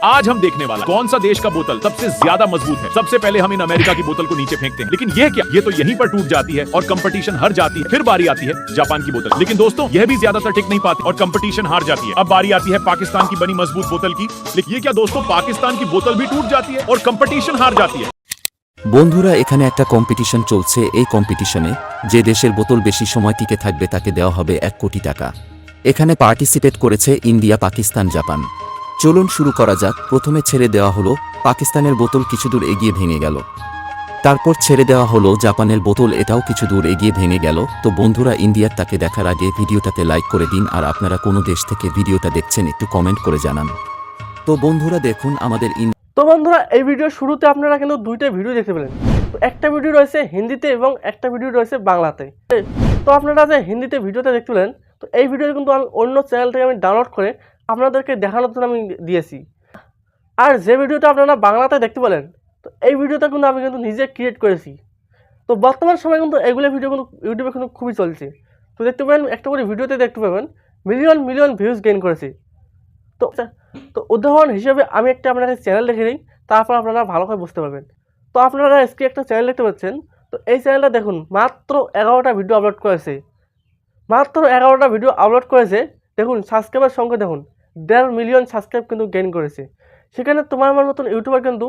आज हम देखने वाला कौन सा देश का बोतल सबसे ज्यादा मजबूत है सबसे पहले हम इन अमेरिका की बोतल को नीचे फेंकते हैं लेकिन ये क्या ये तो यहीं पर टूट जाती है और कंपटीशन हार जाती है फिर बारी आती है जापान की बोतल लेकिन दोस्तों यह भी ज्यादातर टिक नहीं पाती और कंपटीशन हार जाती है अब बारी आती है पाकिस्तान की बनी मजबूत बोतल की लेकिन ये क्या दोस्तों पाकिस्तान की बोतल भी टूट जाती है और कंपटीशन हार जाती है বন্ধুরা এখানে একটা কম্পিটিশন চলছে এই কম্পিটিশনে যে দেশের বোতল বেশি সময় টিকে থাকবে তাকে দেওয়া হবে এক কোটি টাকা এখানে পার্টিসিপেট করেছে ইন্ডিয়া পাকিস্তান জাপান চলুন শুরু করা যাক। প্রথমে ছেড়ে দেওয়া হলো, পাকিস্তানের বোতল কিছু দূর এগিয়ে ভেঙে গেল। তারপর ছেড়ে দেওয়া হলো, জাপানের বোতল এটাও কিছু দূর এগিয়ে ভেঙে গেল। তো বন্ধুরা ইন্ডিয়ার তাকে দেখার আগে ভিডিওটাতে লাইক করে দিন, আর আপনারা কোনো দেশ থেকে ভিডিওটা দেখছেন, একটু কমেন্ট করে জানান। তো বন্ধুরা, দেখুন আমাদের তো বন্ধুরা, এই ভিডিওর শুরুতে আপনারা কিন্তু দুইটা ভিডিও দেখতে পেলেন। তো একটা ভিডিও রয়েছে হিন্দিতে এবং একটা ভিডিও রয়েছে বাংলাতে। তো আপনারা যে হিন্দিতে ভিডিওটা দেখতে পেলেন, তো এই ভিডিও কিন্তু আমি অন্য চ্যানেল থেকে আমি ডাউনলোড করে আপনাদেরকে দেখানোর জন্য আমি দিয়েছি। আর যে ভিডিওটা আপনারা বাংলাতে দেখতে পেলেন, তো এই ভিডিওটা কিন্তু আমি কিন্তু নিজে ক্রিয়েট করেছি। তো বর্তমান সময়ে কিন্তু এগুলো ভিডিও কিন্তু ইউটিউবে কিন্তু খুবই চলছে। তো দেখতে পাবেন, একটা করে ভিডিওতে দেখতে পাবেন মিলিয়ন মিলিয়ন ভিউজ গেইন করেছে। তো তো উদাহরণ হিসেবে আমি একটা আপনাকে চ্যানেল দেখে নিই, তারপর আপনারা ভালো করে বুঝতে পারবেন। তো আপনারা আজকে একটা চ্যানেল দেখতে পাচ্ছেন, তো এই চ্যানেলটা দেখুন, মাত্র এগারোটা ভিডিও আপলোড করেছে। মাত্র এগারোটা ভিডিও আপলোড করেছে, দেখুন সাবস্ক্রাইবার সংখ্যা দেখুন। দেড় মিলিয়ন সাবস্ক্রাইব কিন্তু গেইন করেছে। সেখানে তোমার আমার মতন ইউটিউবার কিন্তু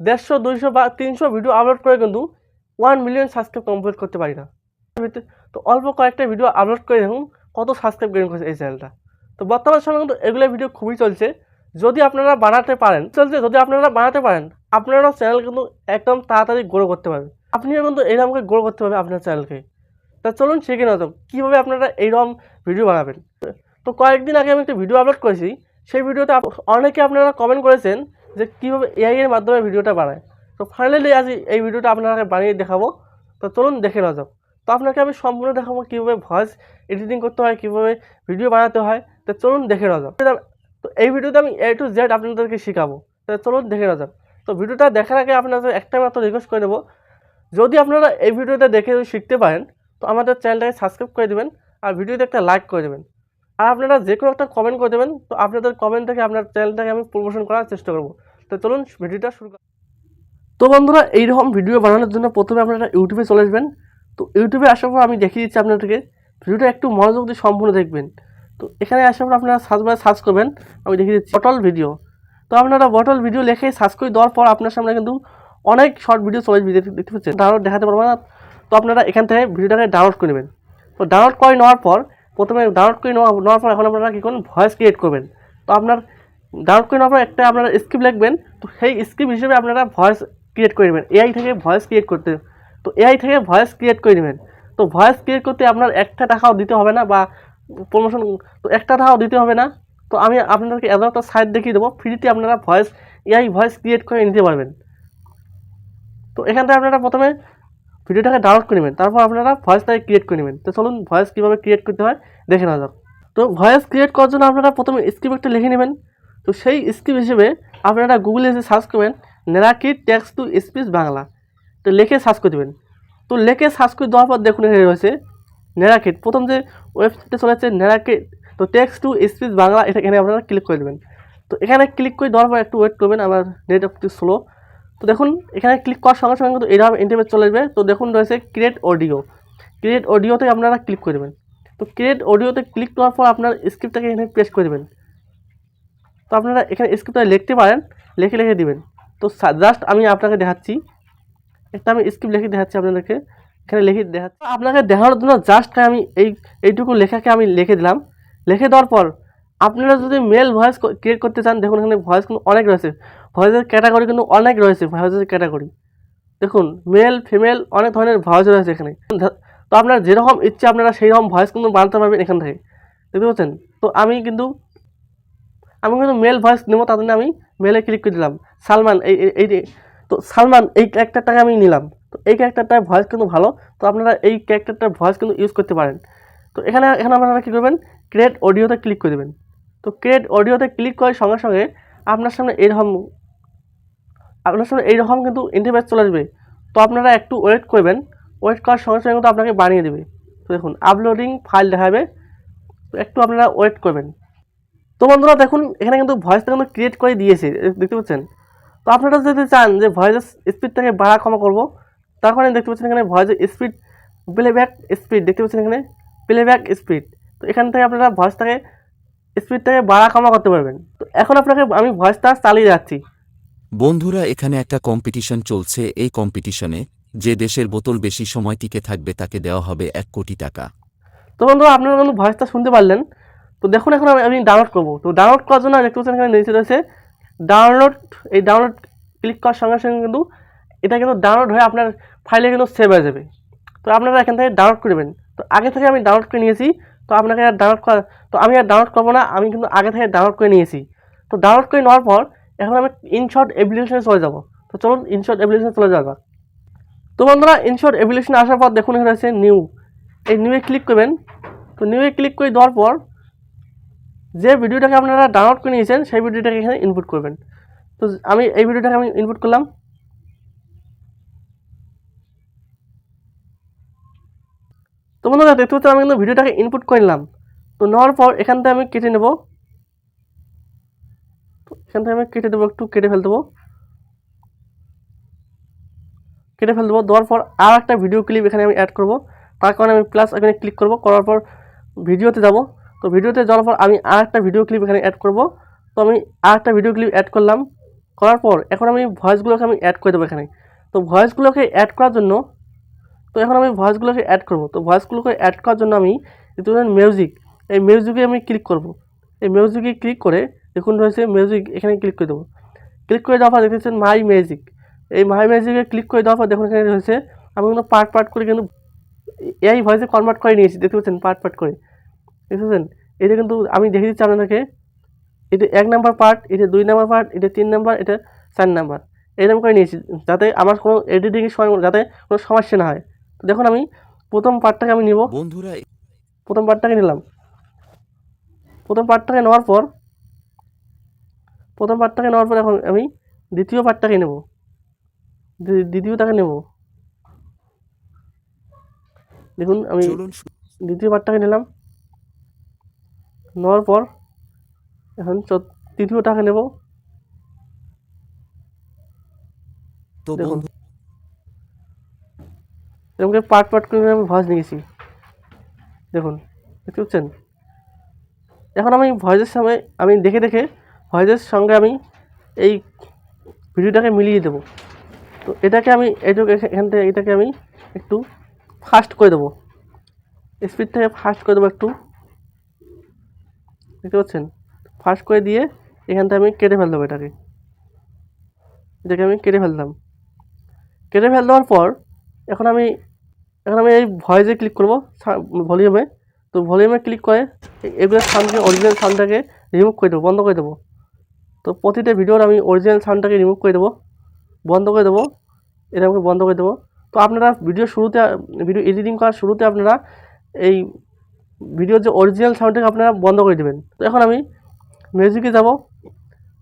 দেড়শো, দুইশো বা তিনশো ভিডিও আপলোড করে কিন্তু ওয়ান মিলিয়ন সাবস্ক্রাইব কমপ্লিট করতে পারি না। তো অল্প কয়েকটা ভিডিও আপলোড করে দেখুন কত সাবস্ক্রাইব গেইন করেছে এই চ্যানেলটা তো বর্তমান সময়ে কিন্তু এগুলো ভিডিও খুবই চলছে। যদি আপনারা বানাতে পারেন, চলছে, যদি আপনারা বানাতে পারেন, আপনারা চ্যানেল কিন্তু একদম তাড়াতাড়ি গ্রো করতে পারবেন। আপনিও কিন্তু এরকমকে গ্রো করতে পারবেন আপনার চ্যানেলকে তা চলুন শিখে নেওয়া যাক, কীভাবে আপনারা এইরকম ভিডিও বানাবেন। তো কয়েকদিন আগে আমি একটা ভিডিও আপলোড করেছি। সেই ভিডিওতে অনেকে আপনারা কমেন্ট করেছেন যে কীভাবে এআই এর মাধ্যমে ভিডিওটা বানায়। তো ফাইনালি আজ এই ভিডিওটা আপনাকে বানিয়ে দেখাবো। তো চলুন দেখে নেওয়া যাক। তো আপনাকে আমি সম্পূর্ণ দেখাবো কীভাবে ভয়েস এডিটিং করতে হয়, কীভাবে ভিডিও বানাতে হয়। তো চলুন দেখে নেওয়া যাক। তো এই ভিডিওতে আমি এ টু জেড আপনাদেরকে শেখাবো। তো চলুন দেখে নেওয়া যাক। তো ভিডিওটা দেখার আগে আপনাদের একটা মাত্র রিকোয়েস্ট করে দেবো যদি আপনারা এই ভিডিওটা দেখে শিখতে পারেন, তো আমাদের চ্যানেলটাকে সাবস্ক্রাইব করে দেবেন। আর ভিডিওতে একটা লাইক করে দেবেন। আর আপনারা যে কোনো একটা কমেন্ট করে দেবেন। তো আপনাদের কমেন্ট থেকে আপনার চ্যানেলটাকে আমি প্রমোশন করার চেষ্টা করব। তো চলুন ভিডিওটা শুরু তো বন্ধুরা, এইরকম ভিডিও বানানোর জন্য প্রথমে আপনারা ইউটিউবে চলে আসবেন। তো ইউটিউবে আসার পর আমি দেখিয়ে দিচ্ছি আপনাদেরকে। ভিডিওটা একটু মনোযোগ দিয়ে সম্পূর্ণ দেখবেন। তো এখানে আসার পর আপনারা সার্চ বারে সার্চ করবেন। আমি দেখিয়ে দিচ্ছি বটল ভিডিও তো আপনারা বটল ভিডিও লিখে সার্চ করে দেওয়ার পর আপনার সামনে কিন্তু অনেক শর্ট ভিডিও চলে দেখতে পাচ্ছেন। ডাউনলোড দেখাতে পারব না। তো আপনারা এখান থেকে ভিডিওটাকে ডাউনলোড করে নেবেন। তো ডাউনলোড করে নেওয়ার পর প্রথমে ডাউনলোড করে নেওয়া নেওয়ার পর এখন আপনারা কী করবেন? ভয়েস ক্রিয়েট করবেন। তো আপনার ডাউনলোড করে নেওয়ার পর একটা আপনারা স্ক্রিপ্ট লিখবেন। তো সেই স্ক্রিপ্ট হিসেবে আপনারা ভয়েস ক্রিয়েট করে নেবেন। এআই থেকে ভয়েস ক্রিয়েট করতে। তো এআই থেকে ভয়েস ক্রিয়েট করে নেবেন। তো ভয়েস ক্রিয়েট করতে আপনার একটা টাকাও দিতে হবে না বা প্রমোশন তো একটা টাকাও দিতে হবে না। তো আমি আপনাদেরকে এত একটা সাইট দেখিয়ে দেবো। ফ্রিতে আপনারা ভয়েস এআই ভয়েস ক্রিয়েট করে নিতে পারবেন। তো এখান থেকে আপনারা প্রথমে ভিডিওটাকে ডাউনলোড করে নেবেন, তারপর আপনারা ভয়েসটাকে ক্রিয়েট করে নেবেন। তো চলুন ভয়েস কীভাবে ক্রিয়েট করতে হয়, দেখে নেওয়া যাক। তো ভয়েস ক্রিয়েট করার জন্য আপনারা প্রথমে স্ক্রিপ্ট একটা লিখে নেবেন। তো সেই স্ক্রিপ্ট হিসেবে আপনারা গুগলে এসে সার্চ করবেন নেরাকি টেক্সট টু স্পিচ বাংলা। তো লেখে সার্চ করে দেবেন। তো লেখে সার্চ করে দেওয়ার পর দেখুন এখানে রয়েছে নেরাকিট প্রথম যে ওয়েবসাইটে চলে যাচ্ছে নেরাকিট তো টেক্সট টু স্পিচ বাংলা, এটা এখানে আপনারা ক্লিক করে দেবেন। তো এখানে ক্লিক করে দেওয়ার পর একটু ওয়েট করবেন, আমার নেট একটু স্লো তো দেখুন, এখানে ক্লিক করার সঙ্গে সঙ্গে কিন্তু এরকম ইন্টারভেট চলে আসবে। তো দেখুন রয়েছে ক্রিয়েট অডিও ক্রিয়েট অডিওতে আপনারা ক্লিক করে দেবেন। তো ক্রিয়েট অডিওতে ক্লিক করার পর আপনার স্ক্রিপ্টটাকে এখানে পেস্ট করে দেবেন। তো আপনারা এখানে স্ক্রিপ্টটা লিখতে পারেন, লিখে লিখে দিবেন। তো জাস্ট আমি আপনাকে দেখাচ্ছি। একটা আমি স্ক্রিপ্ট লিখে দেখাচ্ছি আপনাদেরকে। এখানে লিখে দেখাচ্ছি। আপনাকে দেখানোর জন্য জাস্ট আমি এই, এইটুকু লেখাকে আমি লিখে দিলাম। লিখে দেওয়ার পর আপনারা যদি মেল ভয়েস ক্রিয়েট করতে চান, দেখুন এখানে ভয়েস কিন্তু অনেক রয়েছে। ভয়েসের ক্যাটাগরি কিন্তু অনেক রয়েছে ভয়েসের ক্যাটাগরি দেখুন মেল ফিমেল অনেক ধরনের ভয়েস রয়েছে এখানে। তো আপনার যেরকম ইচ্ছে, আপনারা সেই রকম ভয়েস কিন্তু বানাতে পারবেন এখান থেকে। দেখতে পাচ্ছেন? তো আমি কিন্তু আমি কিন্তু মেল ভয়েস নেব, তার জন্য আমি মেলে ক্লিক করে দিলাম। সালমান, এই, এই- তো সালমান, এই ক্যারেক্টারটাকে আমি নিলাম। তো এই ক্যারেক্টারটার ভয়েস কিন্তু ভালো, তো আপনারা এই ক্যারেক্টারটার ভয়েস কিন্তু ইউজ করতে পারেন। তো এখানে এখানে আপনারা কী করবেন? ক্রিয়েট অডিওতে ক্লিক করে দেবেন। তো ক্রিয়েট অডিওতে ক্লিক করার সঙ্গে সঙ্গে আপনার সামনে এরকম, আপনার সামনে এইরকম কিন্তু ইন্টারভেস চলে আসবে। তো আপনারা একটু ওয়েট করবেন ওয়েট করার সঙ্গে সঙ্গে কিন্তু আপনাকে বানিয়ে দেবে। তো দেখুন আপলোডিং ফাইল দেখাবে, একটু আপনারা ওয়েট করবেন। তো বন্ধুরা দেখুন, এখানে কিন্তু ভয়েসটা কিন্তু ক্রিয়েট করে দিয়েছে দেখতে পাচ্ছেন? তো আপনারা যদি চান যে ভয়েসের স্পিডটাকে বাড়া কমা করব তার কারণে দেখতে পাচ্ছেন এখানে ভয়েসের স্পিড প্লেব্যাক স্পিড দেখতে পাচ্ছেন এখানে প্লেব্যাক স্পিড তো এখান থেকে আপনারা ভয়েসটাকে স্পিডটাকে বাড়া কমা করতে পারবেন। তো এখন আপনাকে আমি ভয়েসটা চালিয়ে যাচ্ছি। বন্ধুরা এখানে একটা কম্পিটিশন চলছে। এই কম্পিটিশনে যে দেশের বোতল বেশি সময় টিকে থাকবে তাকে দেওয়া হবে এক কোটি টাকা। তো বন্ধুরা আপনারা কিন্তু ভয়েসটা শুনতে পারলেন। তো দেখুন এখন আমি আমি ডাউনলোড করব। তো ডাউনলোড করার জন্য দেখতে পাচ্ছেন এখানে নিচে রয়েছে ডাউনলোড এই ডাউনলোড ক্লিক করার সঙ্গে সঙ্গে কিন্তু এটা কিন্তু ডাউনলোড হয়ে আপনার ফাইলে কিন্তু সেভ হয়ে যাবে। তো আপনারা এখান থেকে ডাউনলোড করবেন তো আগে থেকে আমি ডাউনলোড করে নিয়েছি। তো আপনাকে আর ডাউনলোড করা তো আমি আর ডাউনলোড করব না, আমি কিন্তু আগে থেকে ডাউনলোড করে নিয়েছি। তো ডাউনলোড করে নেওয়ার পর, এখন আমি ইনশর্ট অ্যাপ্লিকেশনে চলে যাব। তো চলুন ইনশর্ট অ্যাপ্লিকেশনে চলে যাওয়া। তো বন্ধুরা ইনশর্ট অ্যাপ্লিকেশনে আসার পর দেখুন এখানে রয়েছে নিউ এই নিউয়ে ক্লিক করবেন। তো নিউয়ে ক্লিক করে দেওয়ার পর, যে ভিডিওটাকে আপনারা ডাউনলোড করে নিয়েছেন, সেই ভিডিওটাকে এখানে ইনপুট করবেন। তো আমি এই ভিডিওটাকে আমি ইনপুট করলাম। তো বন্ধুরা, দেখতে পাচ্ছেন, আমি কিন্তু ভিডিওটাকে ইনপুট করে নিলাম। তো নেওয়ার পর এখান থেকে আমি কেটে নেব। এখান থেকে আমি কেটে দেবো, একটু কেটে ফেল দেবো। কেটে ফেল দেবো, দেওয়ার পর আর একটা ভিডিও ক্লিপ এখানে আমি অ্যাড করব। তার কারণে আমি প্লাস এখানে ক্লিক করব, করার পর ভিডিওতে যাব। তো ভিডিওতে যাওয়ার পর আমি আর একটা ভিডিও ক্লিপ এখানে অ্যাড করব। তো আমি আর একটা ভিডিও ক্লিপ অ্যাড করলাম। করার পর এখন আমি ভয়েসগুলোকে আমি অ্যাড করে দেবো এখানে। তো ভয়েসগুলোকে অ্যাড করার জন্য তো এখন আমি ভয়েসগুলোকে অ্যাড করব। তো ভয়েসগুলোকে অ্যাড করার জন্য আমি দেখতে মিউজিক এই মিউজিকে আমি ক্লিক করব। এই মিউজিকে ক্লিক করে দেখুন রয়েছে মিউজিক এখানে ক্লিক করে দেবো। ক্লিক করে দেওয়ার পর দেখতেছেন মাই মিউজিক এই মাই মিউজিকে ক্লিক করে দেওয়ার পর দেখুন এখানে রয়েছে, আমি কিন্তু পার্ট পার্ট করে কিন্তু এই ভয়েসে কনভার্ট করে নিয়েছি। দেখতে পাচ্ছেন পার্ট পার্ট করে। বুঝেছেন এটা কিন্তু আমি দেখে দিচ্ছি আপনাদেরকে। এটা এক নাম্বার পার্ট এটা দুই নাম্বার পার্ট এটা তিন নাম্বার এটা চার নাম্বার এরকম করে নিয়েছি। যাতে আমার কোনো এডিটিংয়ের সময়, যাতে কোনো সমস্যা না হয়। দেখুন আমি প্রথম পার্টটাকে আমি নিব। বন্ধুরা প্রথম পার্টটাকে নিলাম। প্রথম পার্টটাকে নেওয়ার পর প্রথম পার্টটাকে নেওয়ার পর এখন আমি দ্বিতীয় পার্টটাকে নেব। দ্বিতীয়টাকে নেব। দেখুন আমি দ্বিতীয় পার্টটাকে নিলাম। নেওয়ার পর এখন তৃতীয়টাকে নেব। তো দেখুন। এরকম করে পার্ট পার্ট করে আমি ভয়েস নিয়েছি দেখুন, দেখতে পাচ্ছেন? এখন আমি ভয়েসের সময় আমি দেখে দেখে ভয়েসের সঙ্গে আমি এই ভিডিওটাকে মিলিয়ে দেবো। তো এটাকে আমি এইটুকু এখা- এখান থেকে, এটাকে আমি একটু ফাস্ট করে দেবো। স্পিডটাকে ফাস্ট করে দেবো একটু। দেখতে পাচ্ছেন? ফাস্ট করে দিয়ে এখান থেকে আমি কেটে ফেল দেবো এটাকে। এটাকে আমি কেটে ফেললাম। কেটে ফেল দেওয়ার পর, এখন আমি এখন আমি এই ভয়েসে ক্লিক করব ভলিউমে তো ভলিউমে ক্লিক করে এ- এগুলোর সাউন্ডকে অরিজিনাল সাউন্ডটাকে রিমুভ করে দেবো বন্ধ করে দেবো। তো প্রতিটা ভিডিওর আমি অরিজিনাল সাউন্ডটাকে রিমুভ করে দেবো বন্ধ করে দেবো এরকম করে বন্ধ করে দেবো। তো আপনারা ভিডিও শুরুতে ভিডিও এডিটিং করার শুরুতে আপনারা এই ভিডিওর যে অরিজিনাল সাউন্ডটাকে আপনারা বন্ধ করে দেবেন। তো এখন আমি মিউজিকে যাব।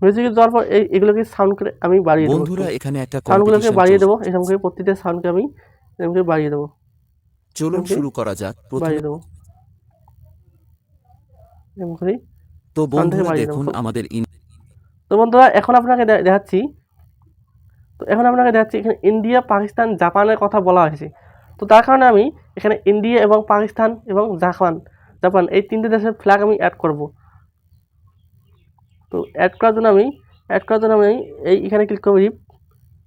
মিউজিকে যাওয়ার পর এই এগুলোকে সাউন্ড করে আমি বাড়িয়ে দেবো। বন্ধুরা এখানে একটা সাউন্ডগুলোকে বাড়িয়ে দেবো এরকম করে প্রতিটা সাউন্ডকে আমি এরকম করে বাড়িয়ে দেবো। চলুন শুরু করা যাক প্রথমে। তো বন্ধুরা দেখুন আমাদের তো বন্ধুরা এখন আপনাকে দেখাচ্ছি। তো এখন আপনাকে দেখাচ্ছি এখানে ইন্ডিয়া পাকিস্তান জাপানের কথা বলা হয়েছে। তো তার কারণে আমি এখানে ইন্ডিয়া এবং পাকিস্তান এবং জাপান জাপান এই তিনটে দেশের ফ্ল্যাগ আমি অ্যাড করব। তো অ্যাড করার জন্য আমি অ্যাড করার জন্য আমি এই এখানে ক্লিক করব রিপ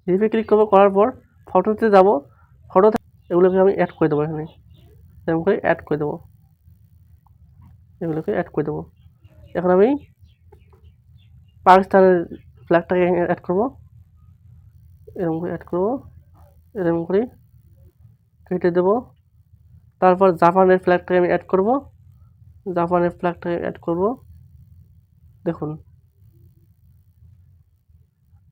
রিপে ক্লিক করব করার পর ফটোতে যাব। ফটো এগুলোকে আমি অ্যাড করে দেবো এখানে। এরকম করে অ্যাড করে দেবো। এগুলোকে অ্যাড করে দেবো। এখন আমি পাকিস্তানের ফ্ল্যাগটাকে অ্যাড করব। এরকম করে অ্যাড করব। এরকম করে কেটে দেবো। তারপর জাপানের ফ্ল্যাগটাকে আমি অ্যাড করব। জাপানের ফ্ল্যাগটাকে অ্যাড করব। দেখুন।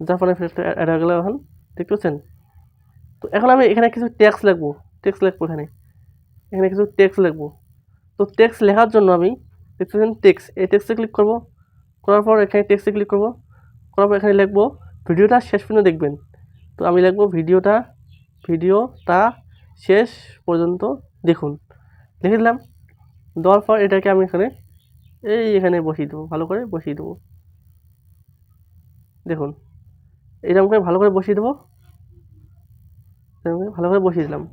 জাপানের ফ্ল্যাগটা অ্যাড হয়ে গেলো এখন। দেখতে পাচ্ছেন? তো এখন আমি এখানে কিছু ট্যাক্স লিখব ট্যাক্স লিখব এখানে। এখানে কিছু ট্যাক্স লিখব। তো ট্যাক্স লেখার জন্য আমি দেখতে পাচ্ছেন টেক্স এই টেক্সে ক্লিক করব। করার পর এখানে টেক্সটে ক্লিক করব। করার পর এখানে লিখব, ভিডিওটা শেষ পর্যন্ত দেখবেন। তো আমি লিখব, ভিডিওটা ভিডিওটা শেষ পর্যন্ত দেখুন। লিখে দিলাম। দেওয়ার পর এটাকে আমি এখানে, এই এখানে বসিয়ে দেবো, ভালো করে বসিয়ে দেবো। দেখুন, এরকম করে ভালো করে বসিয়ে দেবো। ভালো করে বসিয়ে দিলাম।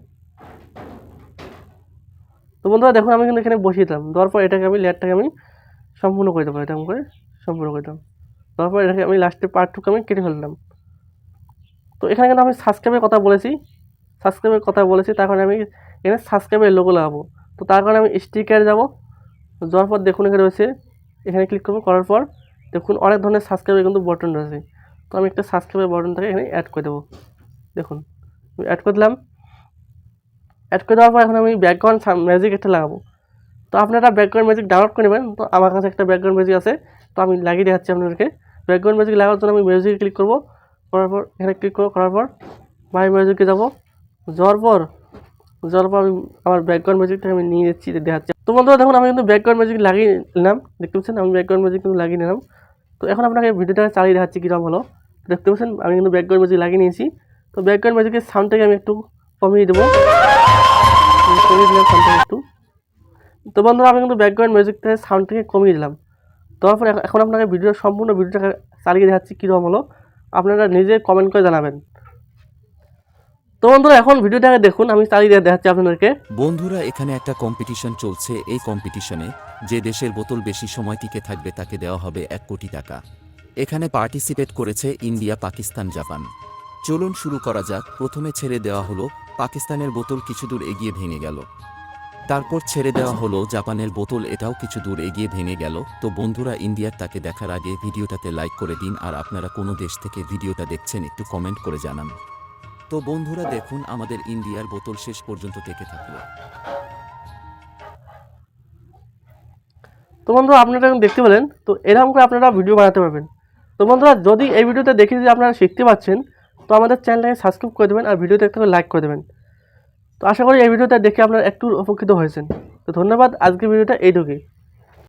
তো বন্ধুরা, দেখুন আমি কিন্তু এখানে বসিয়ে দিলাম। দেওয়ার পর এটাকে আমি, লেয়ারটাকে আমি সম্পূর্ণ করে দেবো, এরকম করে সম্পূর্ণ করে দিলাম দেওয়ার পর এটাকে আমি লাস্টের পার্টটুকু আমি কেটে ফেললাম। তো এখানে কিন্তু আমি সাবস্ক্রাইবের কথা বলেছি। সাবস্ক্রাইবের কথা বলেছি, তার কারণে আমি এখানে সাবস্ক্রাইবের লোগো লাগাবো। তো তার কারণে আমি স্টিকার যাব যাওয়ার পর দেখুন এখানে রয়েছে, এখানে ক্লিক করব, করার পর দেখুন অনেক ধরনের সাবস্ক্রাইবের কিন্তু বটন রয়েছে। তো আমি একটা সাবস্ক্রাইবের বটনটাকে এখানে অ্যাড করে দেবো। দেখুন। অ্যাড করে দিলাম। অ্যাড করে দেওয়ার পর এখন আমি ব্যাকগ্রাউন্ড ম্যাজিক একটা লাগাবো। তো আপনারা ব্যাকগ্রাউন্ড ম্যাজিক ডাউনলোড করে নেবেন। তো আমার কাছে একটা ব্যাকগ্রাউন্ড ম্যাজিক আছে। তো আমি লাগিয়ে দেখাচ্ছি আপনাদেরকে। ব্যাকগ্রাউন্ড ম্যাজিক লাগানোর জন্য আমি মিউজিকে ক্লিক করব। করার পর, এখানে ক্লিক করব, করার পর মাই মিউজিকে যাব। যাওয়ার পর যাওয়ার পর আমি আমার ব্যাকগ্রাউন্ড ম্যাজিকটা আমি নিয়ে যাচ্ছি দেখাচ্ছি। তো বন্ধুরা, দেখুন, আমি কিন্তু ব্যাকগ্রাউন্ড ম্যাজিক লাগিয়ে নিলাম। দেখতে পাচ্ছেন, আমি ব্যাকগ্রাউন্ড ম্যাজিক কিন্তু লাগিয়ে নিলাম। তো এখন আপনাকে ভিডিওটা চালিয়ে দেখাচ্ছি কীরকম হলো। দেখতে পাচ্ছেন, আমি কিন্তু ব্যাকগ্রাউন্ড ম্যাজিক লাগিয়ে নিয়েছি। তো ব্যাকগ্রাউন্ড ম্যাজিকের সাউন্ডটাকে আমি একটু কমিয়ে দেবো। কমিয়ে দিলাম সাউন্ডটাকে একটু। তো বন্ধুরা, আমি কিন্তু ব্যাকগ্রাউন্ড মিউজিকটা সাউন্ডটাকে কমিয়ে দিলাম। তারপর এখন- আপনাকে ভিডিও সম্পূর্ণ ভিডিওটাকে চালিয়ে দেখাচ্ছি কীরকম হলো। আপনারা নিজে কমেন্ট করে জানাবেন। তো বন্ধুরা, এখন ভিডিওটাকে দেখুন, আমি চালিয়ে দেখাচ্ছি আপনাদেরকে। বন্ধুরা, এখানে একটা কম্পিটিশন চলছে। এই কম্পিটিশনে যে দেশের বোতল বেশি সময় টিকে থাকবে, তাকে দেওয়া হবে এক কোটি টাকা। এখানে পার্টিসিপেট করেছে ইন্ডিয়া পাকিস্তান জাপান চলুন শুরু করা যাক। প্রথমে ছেড়ে দেওয়া হলো, পাকিস্তানের বোতল কিছু দূর এগিয়ে ভেঙে গেল। তারপর ছেড়ে দেওয়া হলো, জাপানের বোতল এটাও কিছু দূর এগিয়ে ভেঙে গেল। তো বন্ধুরা, ইন্ডিয়ার তাকে দেখার আগে ভিডিওটাতে লাইক করে দিন, আর আপনারা কোনো দেশ থেকে ভিডিওটা দেখছেন, একটু কমেন্ট করে জানান। তো বন্ধুরা, দেখুন, আমাদের ইন্ডিয়ার বোতল শেষ পর্যন্ত থেকে থাকল। তো বন্ধুরা, আপনারা এখন দেখতে পেলেন, তো এরকম করে আপনারা ভিডিও বানাতে পারবেন। তো বন্ধুরা, যদি এই ভিডিওতে দেখে যদি আপনারা শিখতে পাচ্ছেন তো আমাদের চ্যানেলটাকে সাবস্ক্রাইব করে দেবেন আর ভিডিওতে একটা লাইক করে দেবেন। তো আশা করি এই ভিডিওটা দেখে আপনারা একটু উপকৃত হয়েছেন। তো ধন্যবাদ, আজকের ভিডিওটা এইটুকুই।